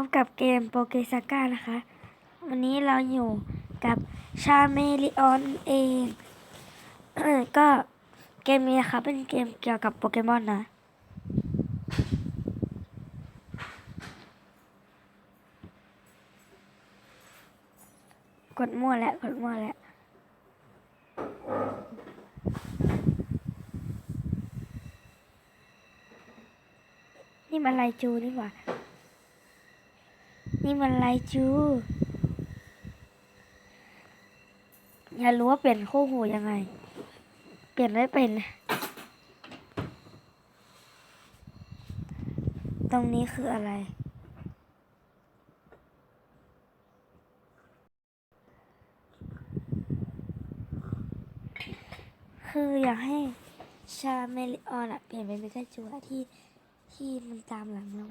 พบกับเกมโปเกซาก้านะคะ วันนี้เราอยู่กับชาเมลิออนเอง ก็เกมนี้นะคะเป็นเกมเกี่ยวกับโปเกมอนนะ กดมั่วแล้ว กดมั่วแล้วนี่มันไลจูนี่หว่า นี่มันไลจูอยากรู้ว่าเปลี่ยนคู่หูยังไง เปลี่ยนไม่เป็น ตรงนี้คืออะไร คืออยากให้ชาเมลิออนอะเปลี่ยนเป็นเมกาจูที่ที่มันตามหลังเรา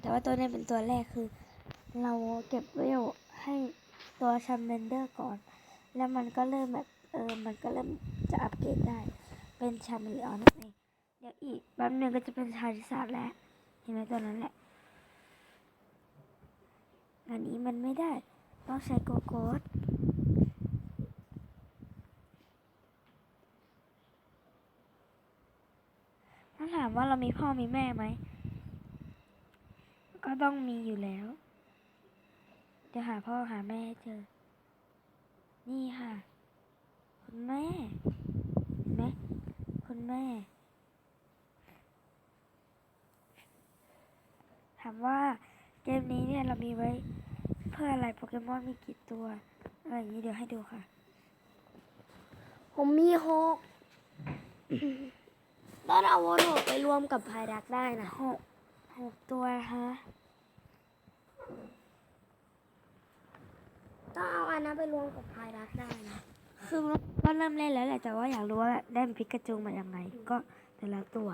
แต่ว่าตัวนี้เป็นตัวแรกคือ เราเก็บเวลให้ตัวชัมเบนเดอร์ก่อน แล้วมันก็เริ่มแบบเออ มันก็เริ่มจะอัปเกรดได้ เป็นชาเมลิออนนั่นเอง เดี๋ยวอีกแป๊บนึงก็จะเป็นชาริสาแล้ว เห็นไหมตัวนั้นแหละ อันนี้มันไม่ได้ ต้องใช้โกโก้ดถ้าถามว่าเรามีพ่อมีแม่ไหม ต้องมีอยู่แล้ว จะหาพ่อหาแม่ให้เจอ นี่ค่ะ คุณแม่เห็นไหมคุณแม่ ถามว่าเกมนี้เนี่ยเรามีไว้ เพื่ออะไรโปเกมอนมีกี่ตัวอะไรอย่างนี้เดี๋ยวให้ดูค่ะ ผมมีหกตอนเอาโวโนไปรวมกับไพรักได้นะหกหกตัวนะ คะต้องเอาอันนั้นไปรวมกับไพรักได้นะคือก็เริ่มเล่นแล้วแหละแต่ว่าอยากรู้ว่าแบบได้พิกาจูมายังไง ก็แต่ละตัว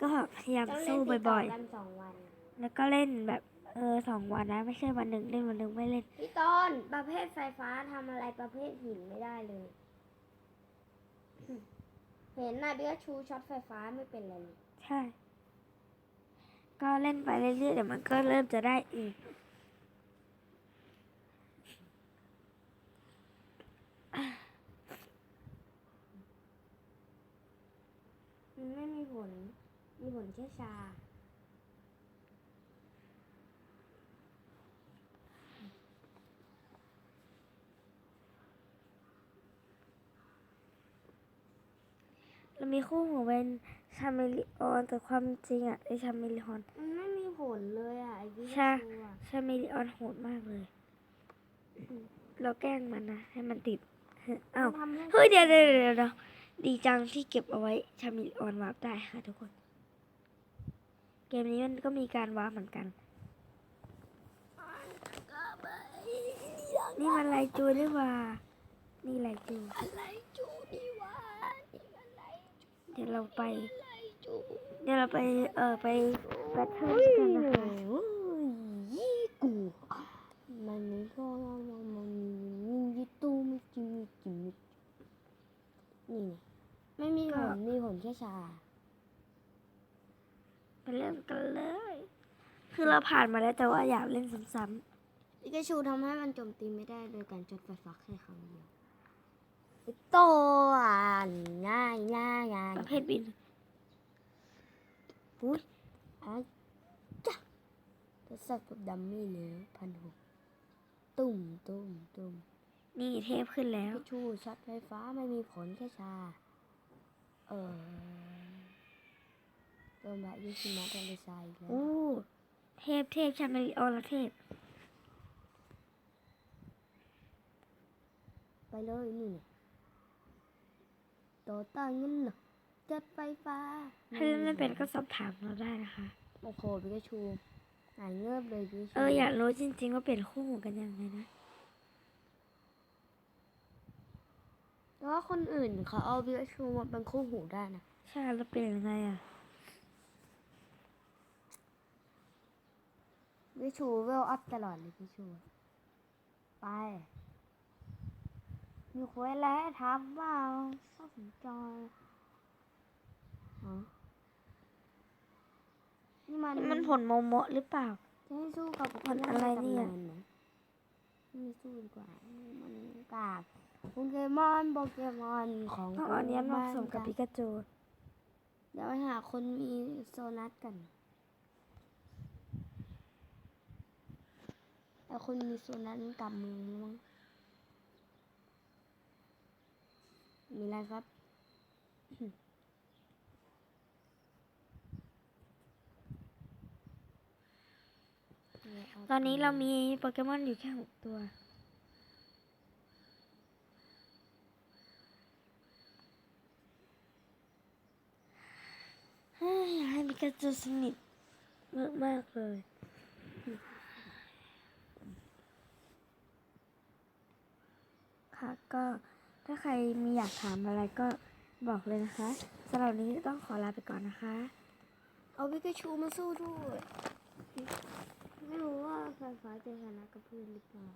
ก็พยายามต้องเล่สู้นติดต่บ่ออยกันสองวันๆแล้วก็เล่นแบบเออสองวันนะไม่ใช่วันหนึ่งเล่นวันหนึ่งไม่เล่นพี่ต้นประเภทไฟฟ้าทำอะไรประเภทหินไม่ได้เลย เห็นนายเบียชูช็อตไฟฟ้าไม่เป็นไรเลยใช่ ก็เล่นไปเรื่อยๆเดี๋ยวมันก็เริ่มจะได้อีก มันไม่มีผลมีผลแค่ชาเรามีคู่หูเป็นชาเมลิออนแต่ความจริงอะไอชาเมลิออนมันไม่มีผลเลยอะไอ้พี่ใช่ชูอะชาเมลิออนโหดมากเลย เราแกล้งมันนะให้มันติดอ้าวมันทำให้เฮ้ยเดี๋ยวเดี๋ยวเดี๋ยวเดีจังที่เก็บเอาไว้ชามิออนวาร์ปได้ค่ะทุกคน เกมนี้มันก็มีการวาร์ปเหมือนกัน นี่มันไลจูนี่หว่า นี่ไลจู อะไรจูนี่อะเดี๋ยวเราไป เดี๋ยวเราไป เออไปแบทเทิลกันนะคะ ยี่กูมันมีก็มันมันมียิตูมิจิมิจิมินี่ไงไม่มีผ ลมีผลแค่ชาไปเล่นกันเลย คือเราผ่านมาแล้วแต่ว่าอยากเล่นซ้ำปิกาชูทำให้มันโจมตีไม่ได้โดยการจดไฟฟ้าแค่ครั้งเดียวโตอ่านง่ายง่ายง่ายๆประเภทบินอุ้ยอะจ้ะทดสอบกับดัมมี่แล้วพันหกตุ้มตุ้มตุ้มนี่เทพขึ้นแล้วพิชูช็อตไฟฟ้าไม่มีผลแค่ชา เออ โดนบะยุชิมะทะเลทรายอีกแล้วอู้เทพเทพชาเมลิออนแลเทพ ไปเลยนี่ไงต่อต้านเงินนะจัดไฟฟ้าถ้าเล่นไม่เป็นก็สอบถามเราได้นะคะ โอ้โหพิกาชูหายเงือบเลยพิกาชูเอออยากรู้จริงๆว่าเปลี่ยนคู่หูกันยังไงนะแต่ว่าคนอื่นเขาเอาพิกาชูมาเป็นคู่หูได้นะใช่แล้วเปลี่ยนยังไงอะ พิกาชูเวลอัพตลอดเลยพิกาชู ไป มีคุยอะไรให้ทำเปล่าชอบสนใจฮะนี่มันมันมันผลโมโมะหรือเปล่า จะให้สู้กับมันอะไรเนี่ยตำาหรไม่สู้ดีกว่า มันกากโปเกมอนโปเกมอนของเพราะอันเนี้ยมันผสมกับปิกาจู เดี๋ยวไปหาคนมีโซนัสกัน แต่คนมีโซนัสกลับมืองมั้งมีอะไรครับ ตอนนี้เรามีโปเกมอนอยู่แค่หกตัวอยากให้ปิกาจูสนิทมากมากๆเลย ค่ะ ก็ถ้าใครมีอยากถามอะไรก็บอกเลยนะคะสำหรับนี้ต้องขอลาไปก่อนนะคะ เอาวิกชูมาสู้ด้วย ไม่รู้ว่าไฟฟ้าจะชนะกับเพื่อนหรือเปล่า